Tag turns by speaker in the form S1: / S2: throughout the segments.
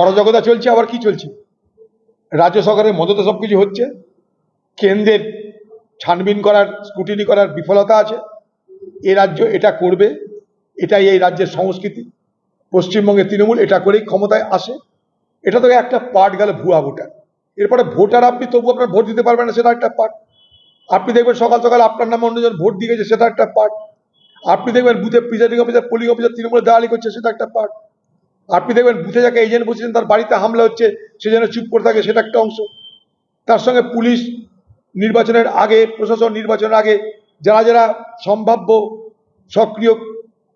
S1: অরাজকতা চলছে, আবার কি চলছে? রাজ্য সরকারের মদতে সব কিছু হচ্ছে, কেন্দ্রের ছানবিন করার, স্কুটিনি করার বিফলতা আছে, এ রাজ্য এটা করবে, এটাই এই রাজ্যের সংস্কৃতি। পশ্চিমবঙ্গের তৃণমূল এটা করেই ক্ষমতায় আসে। এটা তো একটা পার্ট গেল ভুয়া ভোটার। এরপরে ভোটার আপনি তবু আপনার ভোট দিতে পারবেন না, সেটা একটা পার্ট আপনি দেখবেন সকাল সকাল আপনার নামে অন্যজন ভোট দিয়ে গেছে, সেটা একটা পার্ট আপনি দেখবেন বুথে প্রিজাইডিং অফিসার পোলিং অফিসার তৃণমূলের দালালি করছে, সেটা একটা পার্ট আপনি দেখবেন বুথে যাকে এজেন্ট বসেছেন তার বাড়িতে হামলা হচ্ছে, সে যেন চুপ করে থাকে, সেটা একটা অংশ। তার সঙ্গে পুলিশ নির্বাচনের আগে, প্রশাসন নির্বাচনের আগে, যারা যারা সম্ভাব্য সক্রিয়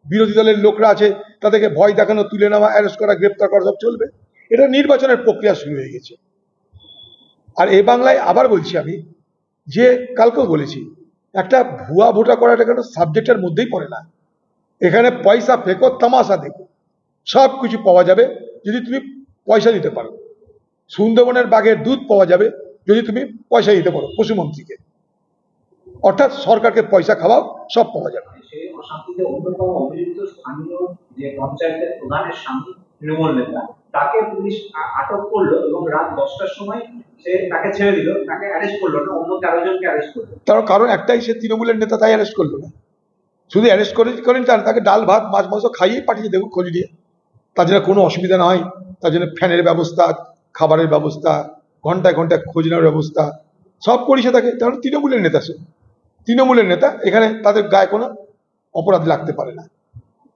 S1: বিরোধী দলের লোকরা আছে, তাদেরকে ভয় দেখানো, তুলে নেওয়া অ্যারেস্ট করা, গ্রেপ্তার করা সব চলবে। এটা নির্বাচনের প্রক্রিয়া শুরু হয়ে গেছে। আর এ বাংলায় আবার বলছি আমি, যে কালকেও বলেছি, একটা ভুয়া ভোটা করা এটা কোনো সাবজেক্টের মধ্যেই পড়ে না। এখানে পয়সা ফেকো, তামাশা দেখো। সব কিছু পাওয়া যাবে যদি তুমি পয়সা দিতে পারো। সুন্দরবনের বাঘের দুধ পাওয়া যাবে যদি তুমি পয়সা দিতে পারো পশুমন্ত্রীকে। অর্থাৎ সরকারকে পয়সা খাওয়াও সব পাওয়া যাবে।
S2: সেই অশান্তিতে অন্যতম অভিযুক্ত স্থানীয় যে পঞ্চায়েতের প্রধানের স্বামী তৃণমূল নেতা তাকে পুলিশ আটক করল এবং রাত দশটার সময় সে তাকে ছেড়ে দিল তাকে অ্যারেস্ট করল না অন্য তেরো জনকে অ্যারেস্ট করল।
S1: তার কারণ একটাই সে তৃণমূলের নেতা তাই অ্যারেস্ট করল না। শুধু অ্যারেস্ট করে করেন তার তাকে ডাল ভাত মাছ মাংস খাইয়ে পাঠিয়ে দেবো খোঁজ নিয়ে। তার জন্য কোনো অসুবিধা নয় তার জন্য ফ্যানের ব্যবস্থা, খাবারের ব্যবস্থা, ঘন্টায় ঘন্টায় খোঁজ ব্যবস্থা, সব করেছে তাকে কারণ তৃণমূলের নেতা সে। তৃণমূলের নেতা, এখানে তাদের গায়ে কোনো অপরাধ লাগতে পারে না।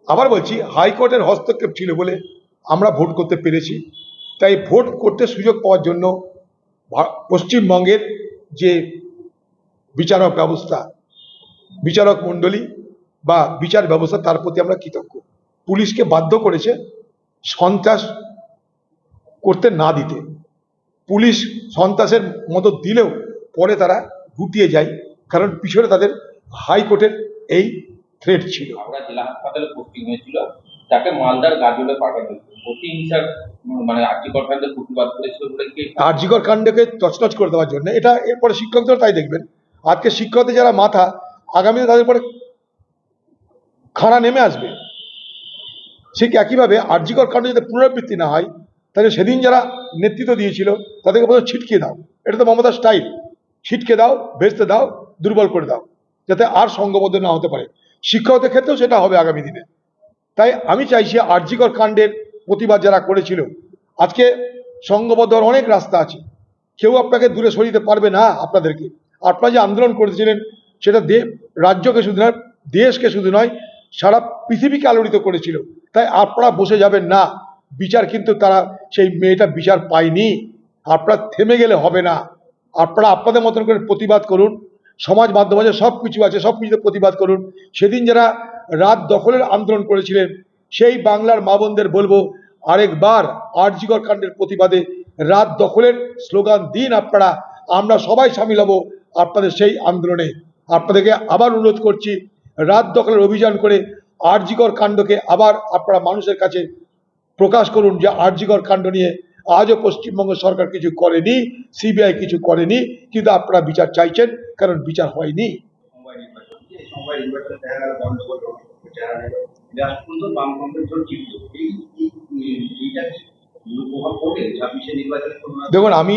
S1: আবার বলছি, হাইকোর্টের হস্তক্ষেপ ছিল বলে আমরা ভোট করতে পেরেছি। তাই ভোট করতে সুযোগ পাওয়ার জন্য পশ্চিমবঙ্গের যে বিচারক ব্যবস্থা, বিচারক মণ্ডলী বা বিচার ব্যবস্থা, তার প্রতি আমরা কৃতজ্ঞ। পুলিশকে বাধ্য করেছে সন্ত্রাস করতে না দিতে। পুলিশ সন্ত্রাসের মতো দিলেও পরে তারা গুটিয়ে যায় কারণ পিছনে তাদের হাইকোর্টের এই থ্রেট ছিল।
S3: হাওড়া জেলা হাসপাতালে পোস্টিং হয়েছিল তাকে মালদার গাজলে পাঠানো ভোটিং স্যার মানে আর্টিকল কাণ্ডে প্রতিবাদ করেছিল বলে কি?
S1: আরজিকর কাণ্ডকে তছনছ করে দেওয়ার জন্য। এটা এরপরে শিক্ষকদের তাই দেখবেন। আজকে শিক্ষকদের যারা মাথা আগামীতে তাদের পরে খাড়া নেমে আসবে। ঠিক একইভাবে আরজিকর কাণ্ড যদি পুনরাবৃত্তি না হয়, তাহলে সেদিন যারা নেতৃত্ব দিয়েছিল, তাদেরকে প্রথমে ছিটকে দাও। এটা তো মমতার স্টাইল ছিটকে দাও, ভেস্তে দাও, দুর্বল করে দাও, যাতে আর সঙ্গবদ্ধ না হতে পারে। শিক্ষকদের ক্ষেত্রেও সেটা হবে আগামী দিনে। তাই আমি চাইছি আরজিকর কাণ্ডের প্রতিবাদ যারা করেছিল, আজকে সংঘবদ্ধ অনেক রাস্তা আছে। কেউ আপনাকে দূরে সরিয়ে দিতে পারবে না আপনাদেরকে। আপনারা যে আন্দোলন করেছিলেন, সেটা দে রাজ্যকে শুধু নয়, দেশকে শুধু নয়, সারা পৃথিবীকে আলোড়িত করেছিল। তাই আপনারা বসে যাবেন না। বিচার কিন্তু তারা, সেই মেয়েটা বিচার পায়নি। আপনারা থেমে গেলে হবে না। আপনারা আপনাদের মতন করে প্রতিবাদ করুন। সমাজ মাধ্যম আছে সব কিছু আছে সব কিছুতে প্রতিবাদ করুন। সেদিন যারা রাত দখলের আন্দোলন করেছিলেন, সেই বাংলার মা বোনদের বলব, আরেকবার আরজিকর কাণ্ডের প্রতিবাদে রাত দখলের স্লোগান দিন আপনারা। আমরা সবাই সামিল হব আপনাদের সেই আন্দোলনে। আপনাদেরকে আবার অনুরোধ করছি, রাত দখলের অভিযান করে আরজিকর কাণ্ডকে আবার আপনারা মানুষের কাছে প্রকাশ করুন যে আরজিকর কাণ্ড নিয়ে আজও পশ্চিমবঙ্গ সরকার কিছু করেনি সিবিআই কিছু করেনি কিন্তু আপনারা বিচার চাইছেন কারণ বিচার হয়নি। দেখুন আমি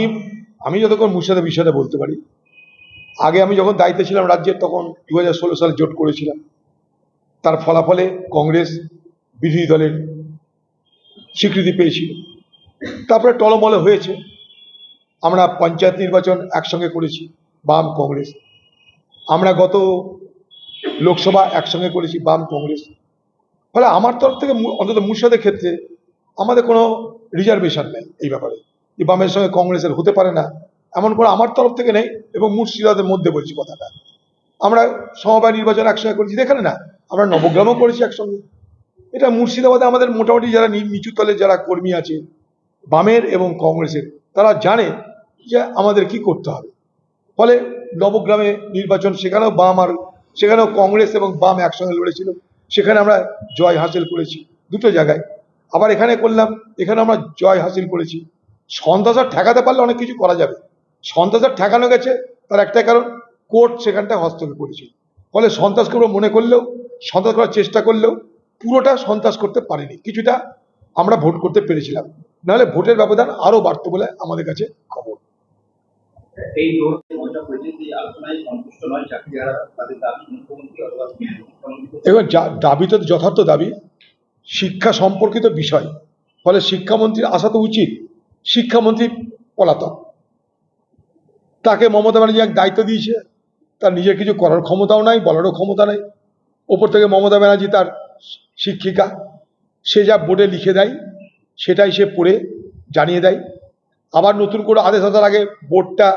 S1: আমি যতক্ষণ মুর্শিদাবাদ বিষয়টা বলতে পারি আগে আমি যখন দায়িত্বে ছিলাম রাজ্যের তখন দু হাজার ষোলো সালে জোট করেছিলাম। তার ফলাফলে কংগ্রেস বিরোধী দলের স্বীকৃতি পেয়েছিল। তারপরে টলমলে হয়েছে। আমরা পঞ্চায়েত নির্বাচন একসঙ্গে করেছি, বাম কংগ্রেস। আমরা গত লোকসভা একসঙ্গে করেছি, বাম কংগ্রেস। ফলে আমার তরফ থেকে অন্তত মুর্শিদাবাদের ক্ষেত্রে আমাদের কোনো রিজার্ভেশন নেই এই ব্যাপারে। যে বামের সঙ্গে কংগ্রেসের হতে পারে না, এমন করে আমার তরফ থেকে নেই এবং মুর্শিদাদের মধ্যে বলছি কথাটা। আমরা সমবায় নির্বাচন একসঙ্গে করেছি, দেখেন না আমরা নবগ্রামও করেছি একসঙ্গে। এটা মুর্শিদাবাদে আমাদের মোটামুটি যারা নিচু তলের যারা কর্মী আছে, বামের এবং কংগ্রেসের, তারা জানে যে আমাদের কি করতে হবে। ফলে নবগ্রামে নির্বাচন, সেখানেও বাম আর সেখানেও কংগ্রেস এবং বাম একসঙ্গে লড়েছিল। সেখানে আমরা জয় হাসিল করেছি দুটো জায়গায়। আবার এখানে করলাম এখানে আমরা জয় হাসিল করেছি। সন্ত্রাস আর ঠেকাতে পারলে অনেক কিছু করা যাবে। সন্ত্রাস আর ঠেকানো গেছে, তার একটাই কারণ, কোর্ট সেখানটায় হস্তক্ষেপ করেছিল। ফলে সন্ত্রাস করব মনে করলেও সন্ত্রাস করার চেষ্টা করলেও পুরোটা সন্ত্রাস করতে পারেনি। কিছুটা আমরা ভোট করতে পেরেছিলাম। নাহলে ভোটের ব্যবধান আরও বাড়তো বলে আমাদের কাছে খবর।
S4: এই ধরনের পরিস্থিতি আলোচনায় সন্তুষ্ট নয় চাকরিহারা তাদের দাবি মুখ্যমন্ত্রী অথবা মুখ্যমন্ত্রী
S1: এবং দাবি তো যথার্থ দাবি। শিক্ষা সম্পর্কিত বিষয়। ফলে শিক্ষামন্ত্রীর আসা তো উচিত। শিক্ষামন্ত্রী পলাতক। তাকে মমতা ব্যানার্জি এক দায়িত্ব দিয়েছে। তার নিজের কিছু করার ক্ষমতাও নাই বলারও ক্ষমতা নাই। ওপর থেকে মমতা ব্যানার্জি তার শিক্ষিকা, সে যা বোর্ডে লিখে দেয়, সেটাই সে পড়ে, জানিয়ে দেয়। আবার নতুন করে আদেশ আসার আগে বোর্ডটা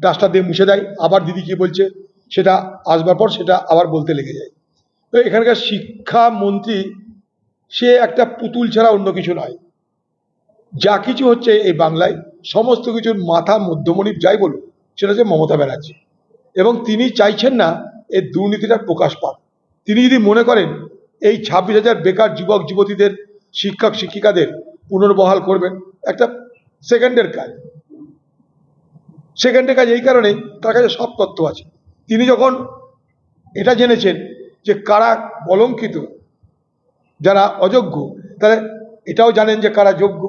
S1: ডাস্টার দিয়ে মুছে দেয়। আবার দিদি কি বলছে, সেটা আসবার পর সেটা আবার বলতে লেগে যায়। তো এখানকার শিক্ষামন্ত্রী সে একটা পুতুল ছাড়া অন্য কিছু নয়। যা কিছু হচ্ছে এই বাংলায়, সমস্ত কিছুর মাথা মধ্যমণি, যাই বলুন সেটা হচ্ছে মমতা ব্যানার্জি। এবং তিনি চাইছেন না এই দুর্নীতিটা প্রকাশ পাক। তিনি যদি মনে করেন এই ছাব্বিশ হাজার বেকার যুবক, যুবতীদের, শিক্ষক, শিক্ষিকাদের পুনর্বহাল করবেন, একটা সেকেন্ডের কাজ। সেকেন্ডের কাজ এই কারণেই তার কাছে সব তথ্য আছে। তিনি যখন এটা জেনেছেন যে কারা কলঙ্কিত, যারা অযোগ্য, তাহলে এটাও জানেন যে কারা যোগ্য।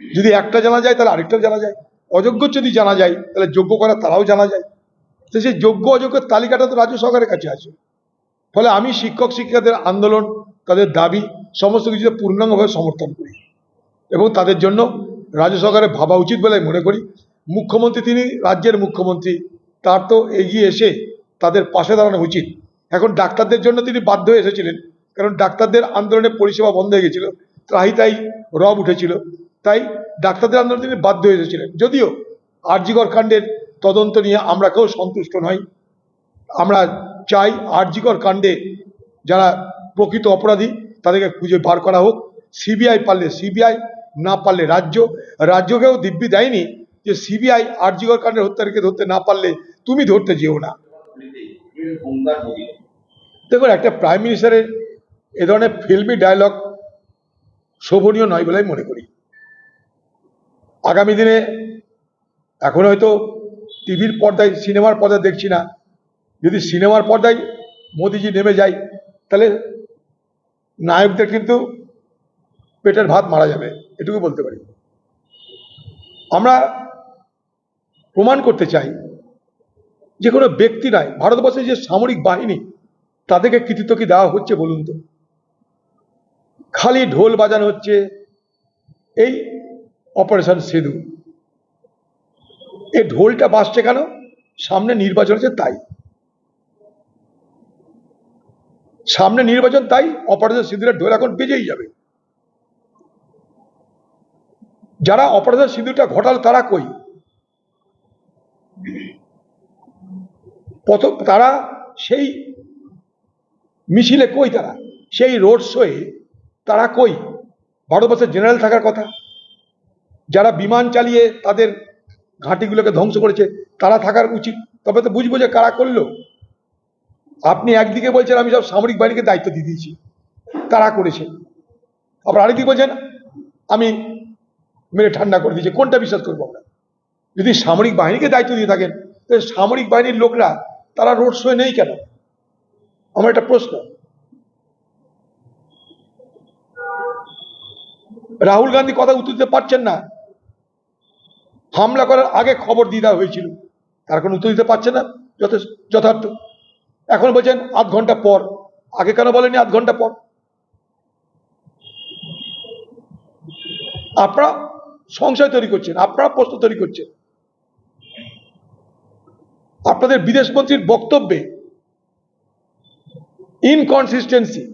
S1: যদি একটা জানা যায়, তাহলে আরেকটাও জানা যায়। অযোগ্য যদি জানা যায়, তাহলে যোগ্য করা তারাও জানা যায়। তো সেই যোগ্য অযোগ্যের তালিকাটা তো রাজ্য সরকারের কাছে আছে। ফলে আমি শিক্ষক শিক্ষিকাদের আন্দোলন, তাদের দাবি, সমস্ত কিছুতে পূর্ণাঙ্গভাবে সমর্থন করি। এবং তাদের জন্য রাজ্য সরকারের ভাবা উচিত বলে মনে করি। মুখ্যমন্ত্রী তিনি রাজ্যের মুখ্যমন্ত্রী, তার তো এগিয়ে এসে তাদের পাশে দাঁড়ানো উচিত। এখন ডাক্তারদের জন্য তিনি বাধ্য হয়ে এসেছিলেন, কারণ ডাক্তারদের আন্দোলনের পরিষেবা বন্ধ হয়ে গেছিল, ত্রাহি তাই রব উঠেছিল, তাই ডাক্তারদের আন্দোলনে তিনি বাধ্য হয়ে এসেছিলেন। যদিও আরজিকর কাণ্ডের তদন্ত নিয়ে আমরা কেউ সন্তুষ্ট নই। আমরা চাই আরজিকর কাণ্ডে যারা প্রকৃত অপরাধী, তাদেরকে খুঁজে বার করা হোক। সিবিআই পারলে সিবিআই, না পারলে রাজ্য। রাজ্যকেও দিব্যি দেয়নি যে সিবিআই আরজিকর কাণ্ডের হত্যাকে ধরতে না পারলে তুমি ধরতে যেও না। দেখুন, একটা প্রাইম মিনিস্টারের এ ধরনের ফিল্মি ডায়লগ শোভনীয় নয় বলে মনে করি। আগামী দিনে এখন হয়তো টিভির পর্দায়, সিনেমার পর্দায় দেখছি না। যদি সিনেমার পর্দায় মোদিজি নেমে যায়, তাহলে নায়কদের কিন্তু পেটের ভাত মারা যাবে, এটুকু বলতে পারি। আমরা প্রমাণ করতে চাই, যে কোনো ব্যক্তি নয় ভারতবর্ষের যে সামরিক বাহিনী, তাদেরকে কৃতিত্ব কি দেওয়া হচ্ছে বলুন তো? খালি ঢোল বাজানো হচ্ছে, এই অপারেশন সেতু এই ঢোলটা বাঁচছে কেন? সামনে নির্বাচন হচ্ছে তাই। সামনে নির্বাচন তাই, অপারেশন সিঁদুরের ঢোল এখন বেজেই যাবে। যারা অপারেশন সিঁদুরটা ঘটাল তারা কই? প্রথম তারা সেই মিছিলে কই তারা? সেই রোড শোয়ে তারা কই? ভারতবর্ষের জেনারেল থাকার কথা। যারা বিমান চালিয়ে তাদের ঘাঁটিগুলোকে ধ্বংস করেছে, তারা থাকার উচিত। তবে তো বুঝব যে কারা করল। আপনি একদিকে বলছেন, আমি সব সামরিক বাহিনীকে দায়িত্ব দিয়ে দিয়েছি। তারা করেছে? আবার আরেকদিকে বলছেন, আমি মেরে ঠান্ডা করে দিয়েছি। কোনটা বিশ্বাস করব আমরা? যদি সামরিক বাহিনীকে দায়িত্ব দিয়ে থাকেন, তাহলে সামরিক বাহিনীর লোকরা, তারা রোড শোয়ে নেই কেন? আমার একটা প্রশ্ন। রাহুল গান্ধী কথা উত্তর দিতে পারছেন না। হামলা করার আগে খবর দিয়ে দেওয়া হয়েছিল। তার কোনো উত্তর দিতে পারছে না। যথেষ্ট যথার্থ। এখন বলছেন আধ ঘণ্টা পর। আগে কেন বলেনি আধ ঘণ্টা পর? আপনারা সংশয় তৈরি করছেন। আপনারা প্রশ্ন তৈরি করছেন। আপনাদের বিদেশ মন্ত্রীর বক্তব্যে ইনকনসিস্টেন্সি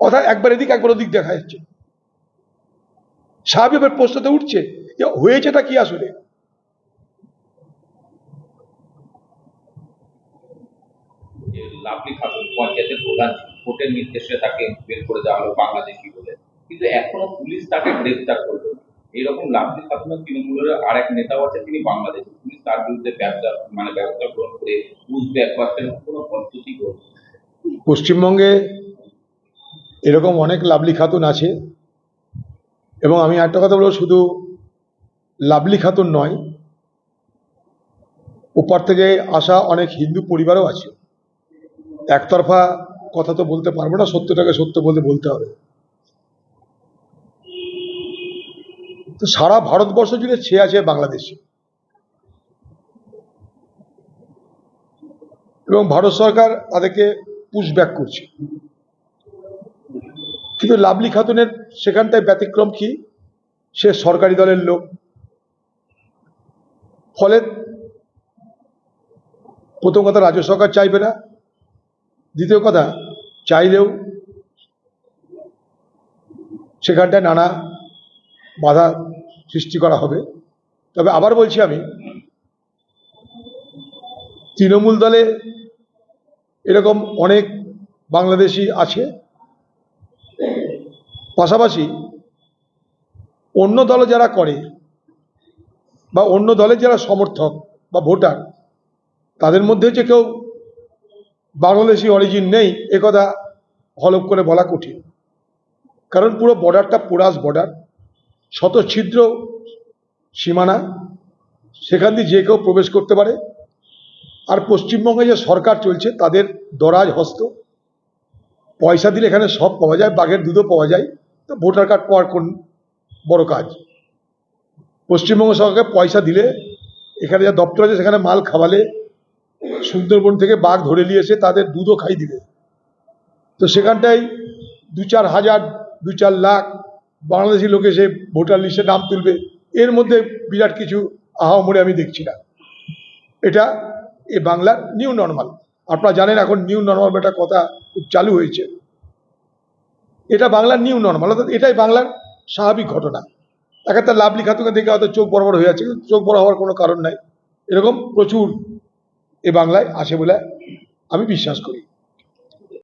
S1: অর্থাৎ একবার এদিক, একবার ওদিক দেখা যাচ্ছে। স্বাভাবিকভাবে প্রশ্নতে উঠছে যে হয়েছেটা কি আসলে?
S3: লাভলি খাতুন পঞ্চায়েতের প্রধান কোর্টের নির্দেশে তাকে বের করে দেওয়া হলো বাংলাদেশি বলে। কিন্তু এখনও পুলিশ তাকে গ্রেফতার করল লাভলি খাতুনের তৃণমূলের আর এক নেতাও আছে তিনি বাংলাদেশি পুলিশ তার বিরুদ্ধে ব্যবসা মানে ব্যবস্থা গ্রহণ করে পাচ্ছেন কোনো পদ্ধতি গ্রহণ
S1: পশ্চিমবঙ্গে এরকম অনেক লাভলি খাতুন আছে এবং আমি একটা কথা বলব, শুধু লাভলি খাতুন নয়, ওপার থেকে আসা অনেক হিন্দু পরিবারও আছে। একতরফা কথা তো বলতে পারব না, সত্যটাকে সত্য বলতে বলতে হবে। তো সারা ভারতবর্ষ জুড়ে ছেয়ে আছে বাংলাদেশে। এবং ভারত সরকার তাদেরকে পুশব্যাক করছে। কিন্তু লাভলি খাতুনের সেখানটায় ব্যতিক্রম কি? সে সরকারি দলের লোক। ফলে প্রথম কথা, রাজ্য সরকার চাইবে না। দ্বিতীয় কথা, চাইলেও সেখানটায় নানা বাধা সৃষ্টি করা হবে। তবে আবার বলছি আমি, তৃণমূল দলে এরকম অনেক বাংলাদেশি আছে পাশাপাশি অন্য দলে যারা করে বা অন্য দলের যারা সমর্থক বা ভোটার, তাদের মধ্যে যে কেউ বাংলাদেশি অরিজিন নেই একথা হলপ করে বলা কঠিন। কারণ পুরো বর্ডারটা পোরাস বর্ডার শত ছিদ্র সীমানা, সেখান দিয়ে যে কেউ প্রবেশ করতে পারে। আর পশ্চিমবঙ্গে যে সরকার চলছে, তাদের দরাজ হস্ত, পয়সা দিলে এখানে সব পাওয়া যায়, বাঘের দুধও পাওয়া যায়। তো ভোটার কার্ড পাওয়ার কোন বড় কাজ? পশ্চিমবঙ্গ সরকারকে পয়সা দিলে এখানে যা দপ্তর আছে সেখানে মাল খাওয়ালে সুন্দরবন থেকে বাঘ ধরে নিয়ে এসে তাদের দুধও খাই দিবে। তো সেখানটায় দু চার হাজার, দু চার লাখ বাংলাদেশি লোক এসে ভোটার লিস্টে নাম তুলবে। এর মধ্যে বিরাট কিছু আহামরে আমি দেখছি না। এটা এ বাংলার নিউ নর্মাল। আপনারা জানেন এখন নিউ নর্মাল একটা কথা চালু হয়েছে। এটা বাংলার নিউ নর্মাল অর্থাৎ এটাই বাংলার স্বাভাবিক ঘটনা। এক একটা লাভলি খাতুকে দেখে হয়তো চোখ বড় বড় হয়ে যাচ্ছে, কিন্তু চোখ বড় হওয়ার কোনো কারণ নাই। এরকম প্রচুর এ বাংলায় আসে বলে আমি বিশ্বাস করি।